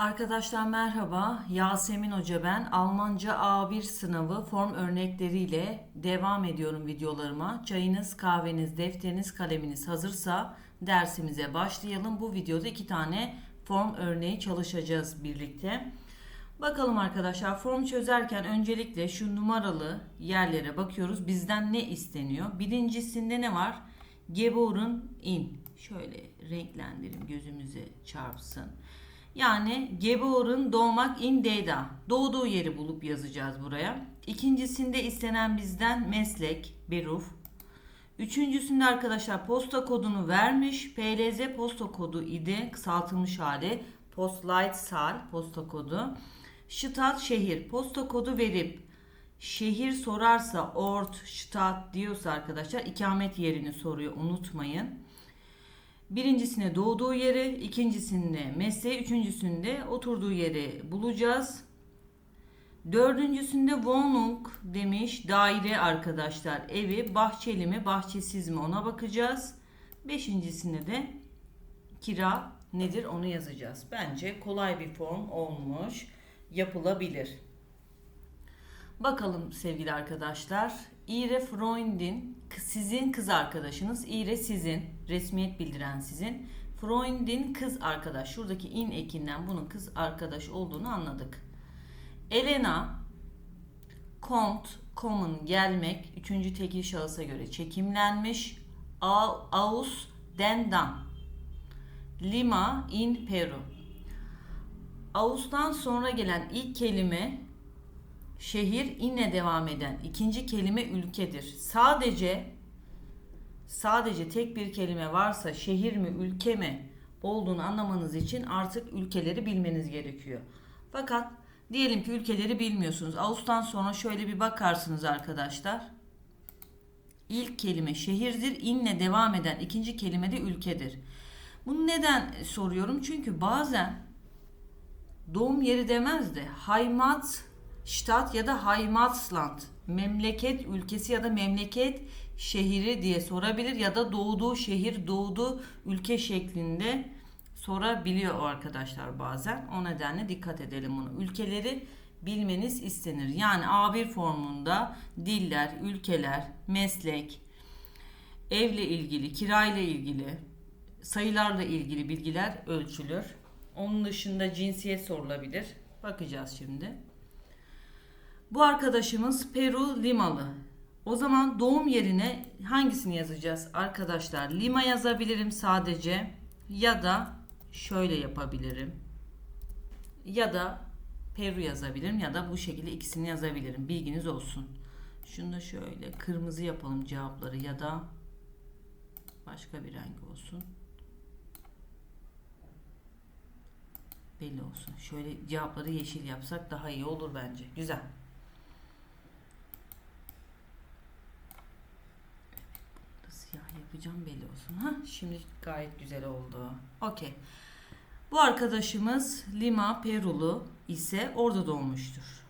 Arkadaşlar merhaba. Yasemin Hoca ben. Almanca A1 sınavı form örnekleriyle devam ediyorum videolarıma. Çayınız, kahveniz, defteriniz, kaleminiz hazırsa dersimize başlayalım. Bu videoda iki tane form örneği çalışacağız birlikte. Bakalım arkadaşlar form çözerken öncelikle şu numaralı yerlere bakıyoruz. Bizden ne isteniyor? Birincisinde ne var? Geboren in. Şöyle renklendireyim gözümüze çarpsın. Yani geboren doğmak in data. Doğduğu yeri bulup yazacağız buraya. İkincisinde istenen bizden meslek, beruf. Üçüncüsünde arkadaşlar posta kodunu vermiş. PLZ posta kodu idi. Kısaltılmış hali. Postleitzahl posta kodu. Stadt şehir. Posta kodu verip şehir sorarsa ort, Stadt diyorsa arkadaşlar ikamet yerini soruyor. Unutmayın. Birincisine doğduğu yeri, ikincisinde mesleği, üçüncüsünde oturduğu yeri bulacağız. Dördüncüsünde Wohnung demiş daire arkadaşlar evi bahçeli mi bahçesiz mi ona bakacağız. Beşincisinde de kira nedir onu yazacağız. Bence kolay bir form olmuş yapılabilir. Bakalım sevgili arkadaşlar. İre Freundin sizin kız arkadaşınız. İre sizin resmiyet bildiren sizin. Freundin kız arkadaş. Şuradaki in ekinden bunun kız arkadaş olduğunu anladık. Elena kommt, kommen gelmek üçüncü tekil şahısa göre çekimlenmiş. Au- Aus den dan. Lima in Peru. Aus'tan sonra gelen ilk kelime şehir inle devam eden ikinci kelime ülkedir. Sadece sadece tek bir kelime varsa şehir mi ülke mi olduğunu anlamanız için artık ülkeleri bilmeniz gerekiyor. Fakat diyelim ki ülkeleri bilmiyorsunuz. Ağustos'tan sonra şöyle bir bakarsınız arkadaşlar. İlk kelime şehirdir. inle devam eden ikinci kelime de ülkedir. Bunu neden soruyorum? Çünkü bazen doğum yeri demez de Heimat Stadt ya da Heimatland memleket ülkesi ya da memleket şehri diye sorabilir ya da doğduğu şehir doğduğu ülke şeklinde sorabiliyor arkadaşlar bazen. O nedenle dikkat edelim bunu. Ülkeleri bilmeniz istenir. Yani A1 formunda diller, ülkeler, meslek, evle ilgili, kirayla ilgili, sayılarla ilgili bilgiler ölçülür. Onun dışında cinsiyet sorulabilir. Bakacağız şimdi. Bu arkadaşımız Peru Limalı. O zaman doğum yerine hangisini yazacağız arkadaşlar? Lima yazabilirim sadece ya da şöyle yapabilirim. Ya da Peru yazabilirim ya da bu şekilde ikisini yazabilirim. Bilginiz olsun. Şunu da şöyle kırmızı yapalım cevapları ya da başka bir renk olsun. Belli olsun. Şöyle cevapları yeşil yapsak daha iyi olur bence. Güzel. Yapacağım belli olsun. Ha, şimdi gayet güzel oldu. Okey. Bu arkadaşımız Lima Perulu ise orada doğmuştur.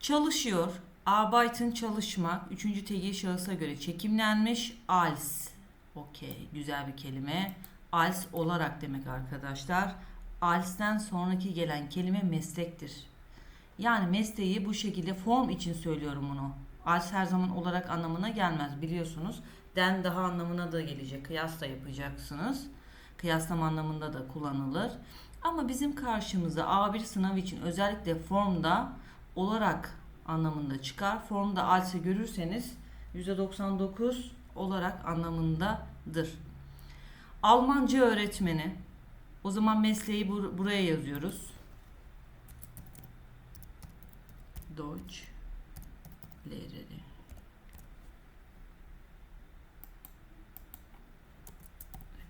Çalışıyor. Arbeiten çalışmak. Üçüncü tekil şahısa göre çekimlenmiş. Als. Okey. Güzel bir kelime. Als olarak demek arkadaşlar. Als'ten sonraki gelen kelime meslektir. Yani mesleği bu şekilde form için söylüyorum bunu. Als her zaman olarak anlamına gelmez biliyorsunuz. Den daha anlamına da gelecek. Kıyas da yapacaksınız. Kıyaslama anlamında da kullanılır. Ama bizim karşımıza A1 sınav için özellikle formda olarak anlamında çıkar. Formda als'i görürseniz %99 olarak anlamındadır. Almanca öğretmeni. O zaman mesleği bur- buraya yazıyoruz. Deutsch Lehreri.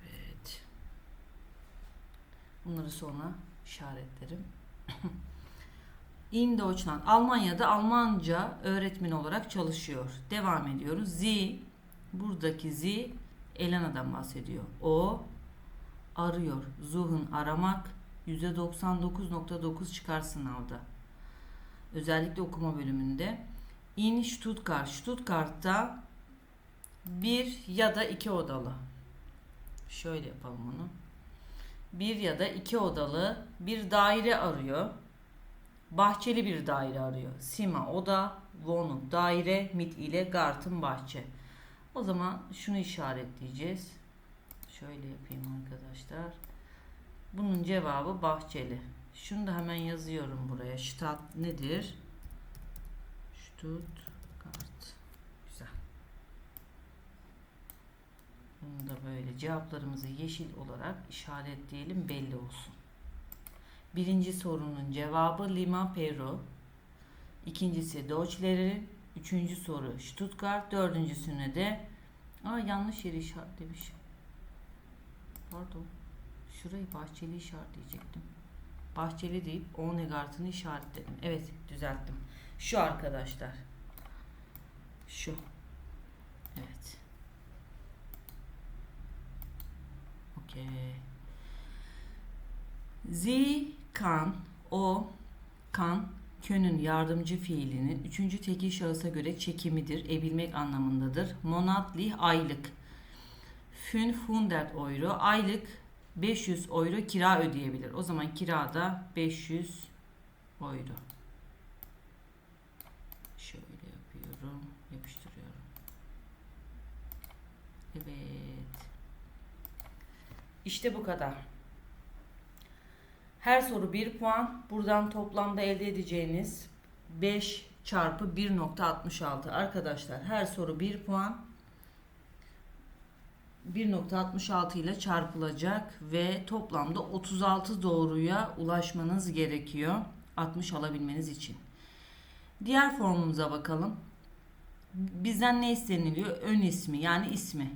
Evet. Bunları sonra işaretlerim. In Deutschland. Almanya'da Almanca öğretmen olarak çalışıyor. Devam ediyoruz. Z buradaki Z Elena'dan bahsediyor. O arıyor. Zuhun aramak %99.9 çıkar sınavda. Özellikle okuma bölümünde. In Stuttgart. Stuttgart'ta bir ya da iki odalı. Şöyle yapalım onu. Bir ya da iki odalı bir daire arıyor. Bahçeli bir daire arıyor. Sima oda, Wohnung daire, mit ile Garten bahçe. O zaman şunu işaretleyeceğiz. Şöyle yapayım arkadaşlar. Bunun cevabı bahçeli. Şunu da hemen yazıyorum buraya. Stadt nedir? Stuttgart. Güzel. Da böyle cevaplarımızı yeşil olarak işaretleyelim belli olsun. Birinci sorunun cevabı Lima Peru. İkincisi Deutschleri. Üçüncü soru Stuttgart. Dördüncüsüne de Aa, yanlış yeri işaretlemişim. Pardon. Şurayı Bahçeli işaretleyecektim. Bahçeli deyip Onegart'ını işaretledim. Evet düzelttim. Şu arkadaşlar. Şu. Evet. Okey. Sie kann, o, kan, könün yardımcı fiilinin üçüncü tekil şahısa göre çekimidir, ebilmek anlamındadır. Monatlich aylık. 500 euro aylık 500 euro kira ödeyebilir. O zaman kirada 500 euro. Şöyle yapıyorum, yapıştırıyorum. Evet. İşte bu kadar. Her soru 1 puan. Buradan toplamda elde edeceğiniz 5 çarpı 1.66. Arkadaşlar her soru 1 puan. 1.66 ile çarpılacak ve toplamda 36 doğruya ulaşmanız gerekiyor 60 alabilmeniz için. Diğer formumuza bakalım. Bizden ne isteniliyor? Ön ismi yani ismi.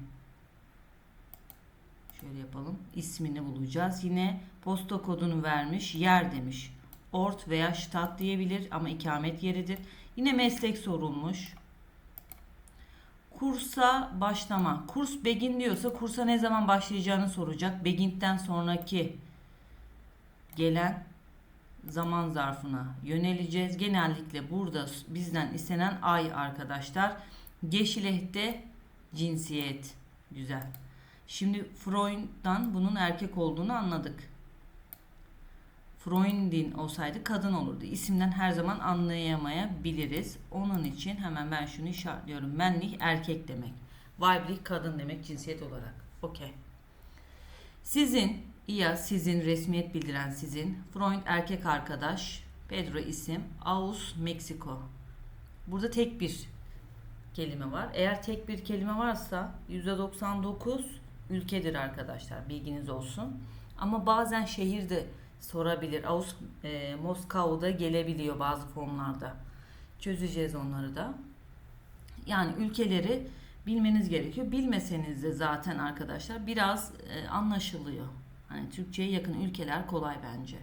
Şöyle yapalım. İsmini bulacağız. Yine posta kodunu vermiş. Yer demiş. Ort veya Stadt diyebilir ama ikamet yeridir. Yine meslek sorulmuş. Kursa başlama. Kurs begin diyorsa kursa ne zaman başlayacağını soracak. Begin'den sonraki gelen zaman zarfına yöneleceğiz. Genellikle burada bizden istenen ay arkadaşlar. Geçilehte cinsiyet. Güzel. Şimdi Freud'dan bunun erkek olduğunu anladık. Freundin olsaydı kadın olurdu. İsimden her zaman anlayamayabiliriz. Onun için hemen ben şunu işaretliyorum. Männlich erkek demek. Weiblich kadın demek cinsiyet olarak. Okey. Sizin ya sizin resmiyet bildiren sizin. Freund erkek arkadaş. Pedro isim. Aus Meksiko. Burada tek bir kelime var. Eğer tek bir kelime varsa %99 ülkedir arkadaşlar. Bilginiz olsun. Ama bazen şehir de sorabilir. Aus e, Moskova'da gelebiliyor bazı formlarda. Çözeceğiz onları da. Yani ülkeleri bilmeniz gerekiyor. Bilmeseniz de zaten arkadaşlar biraz e, anlaşılıyor. Hani Türkçe'ye yakın ülkeler kolay bence.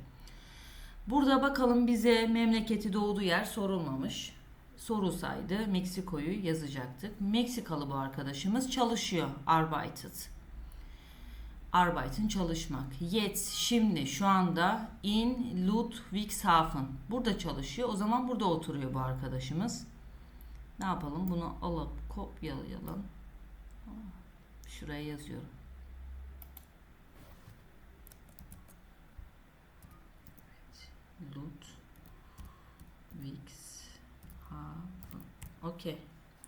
Burada bakalım bize memleketi doğduğu yer sorulmamış. Sorulsaydı Meksiko'yu yazacaktık. Meksikalı bu arkadaşımız çalışıyor. Arbeitet. Arbeiten çalışmak. Jetzt şimdi şu anda in Ludwigshafen. Burada çalışıyor. O zaman burada oturuyor bu arkadaşımız. Ne yapalım? Bunu alıp kopyalayalım. Şuraya yazıyorum. Ludwigshafen. Okey.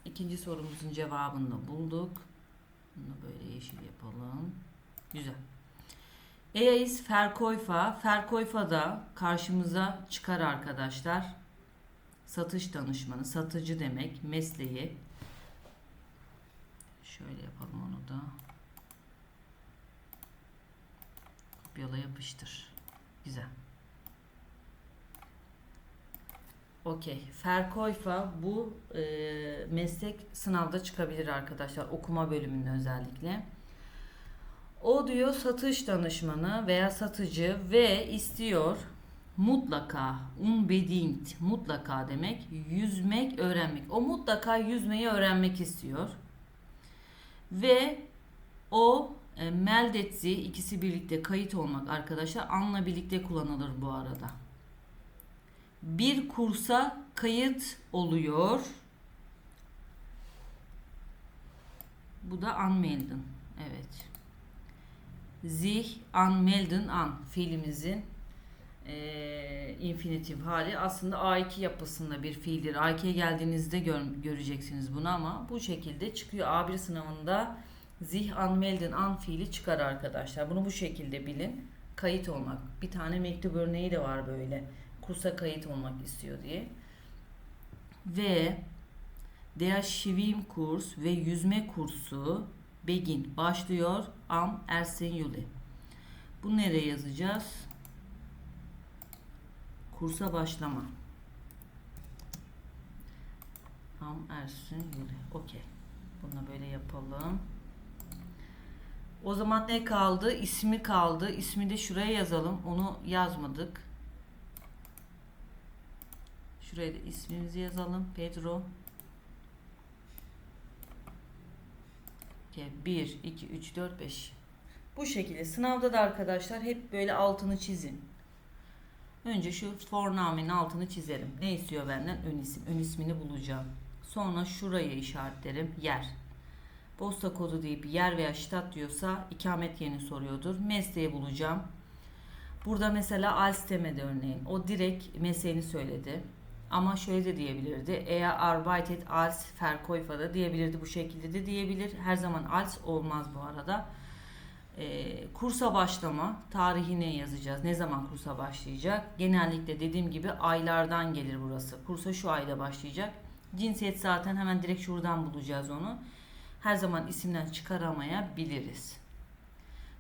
İkinci sorumuzun cevabını da bulduk. Bunu böyle yeşil yapalım. Güzel. EAIS Verkäufer. Verkäufer da karşımıza çıkar arkadaşlar. Satış danışmanı, satıcı demek, mesleği. Şöyle yapalım onu da. Kopyala yapıştır. Güzel. Okey. Verkäufer bu e, meslek sınavda çıkabilir arkadaşlar. Okuma bölümünde özellikle. O diyor satış danışmanı veya satıcı ve istiyor mutlaka unbedingt mutlaka demek yüzmek öğrenmek. O mutlaka yüzmeyi öğrenmek istiyor. Ve o e, meldetzi ikisi birlikte kayıt olmak arkadaşlar anla birlikte kullanılır bu arada. Bir kursa kayıt oluyor. Bu da anmelden. Evet. Sich anmelden an fiilimizin eee infinitif hali aslında A2 yapısında bir fiildir. A2'ye geldiğinizde gör- göreceksiniz bunu ama bu şekilde çıkıyor. A1 sınavında sich anmelden an fiili çıkar arkadaşlar. Bunu bu şekilde bilin. Kayıt olmak. Bir tane mektup örneği de var böyle. Kursa kayıt olmak istiyor diye. Ve Der Schwimmkurs ve yüzme kursu Begin başlıyor am 1. Juli. Bu nereye yazacağız? Kursa başlama. Am 1. Juli. Okey. Bunu böyle yapalım. O zaman ne kaldı? İsmi kaldı. İsmi de şuraya yazalım. Onu yazmadık. Şuraya da ismimizi yazalım. Pedro. 1, 2, 3, 4, 5. Bu şekilde. Sınavda da arkadaşlar hep böyle altını çizin. Önce şu fornamenin altını çizelim. Ne istiyor benden? Ön isim. Ön ismini bulacağım. Sonra şuraya işaretlerim. Yer. Posta kodu deyip yer veya ştat diyorsa ikamet yerini soruyordur. Mesleği bulacağım. Burada mesela Alstem'e örneğin. O direkt mesleğini söyledi. Ama şöyle de diyebilirdi. Eğer arbeitet als Verkäufer da diyebilirdi. Bu şekilde de diyebilir. Her zaman als olmaz bu arada. Ee, kursa başlama tarihine yazacağız. Ne zaman kursa başlayacak? Genellikle dediğim gibi aylardan gelir burası. Kursa şu ayda başlayacak. Cinsiyet zaten hemen direkt şuradan bulacağız onu. Her zaman isimden çıkaramayabiliriz.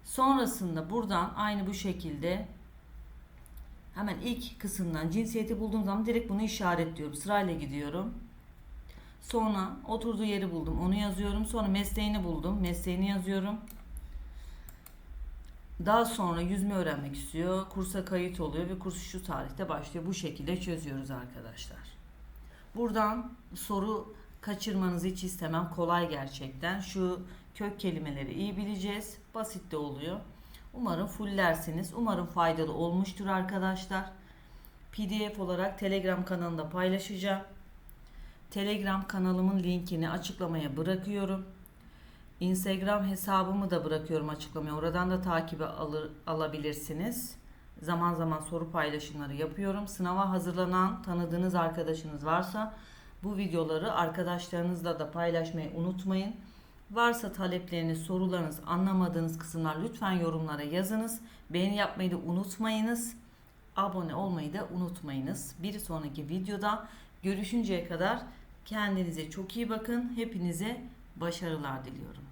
Sonrasında buradan aynı bu şekilde hemen ilk kısımdan cinsiyeti bulduğum zaman direkt bunu işaretliyorum. Sırayla gidiyorum. Sonra oturduğu yeri buldum. Onu yazıyorum. Sonra mesleğini buldum. Mesleğini yazıyorum. Daha sonra yüzme öğrenmek istiyor. Kursa kayıt oluyor ve kurs şu tarihte başlıyor. Bu şekilde çözüyoruz arkadaşlar. Buradan soru kaçırmanızı hiç istemem. Kolay gerçekten. Şu kök kelimeleri iyi bileceğiz. Basit de oluyor. Umarım fullersiniz. Umarım faydalı olmuştur arkadaşlar. PDF olarak Telegram kanalında paylaşacağım. Telegram kanalımın linkini açıklamaya bırakıyorum. Instagram hesabımı da bırakıyorum açıklamaya. Oradan da takibe alır, alabilirsiniz. Zaman zaman soru paylaşımları yapıyorum. Sınava hazırlanan tanıdığınız arkadaşınız varsa bu videoları arkadaşlarınızla da paylaşmayı unutmayın. Varsa talepleriniz, sorularınız, anlamadığınız kısımlar lütfen yorumlara yazınız. Beğeni yapmayı da unutmayınız. Abone olmayı da unutmayınız. Bir sonraki videoda görüşünceye kadar kendinize çok iyi bakın. Hepinize başarılar diliyorum.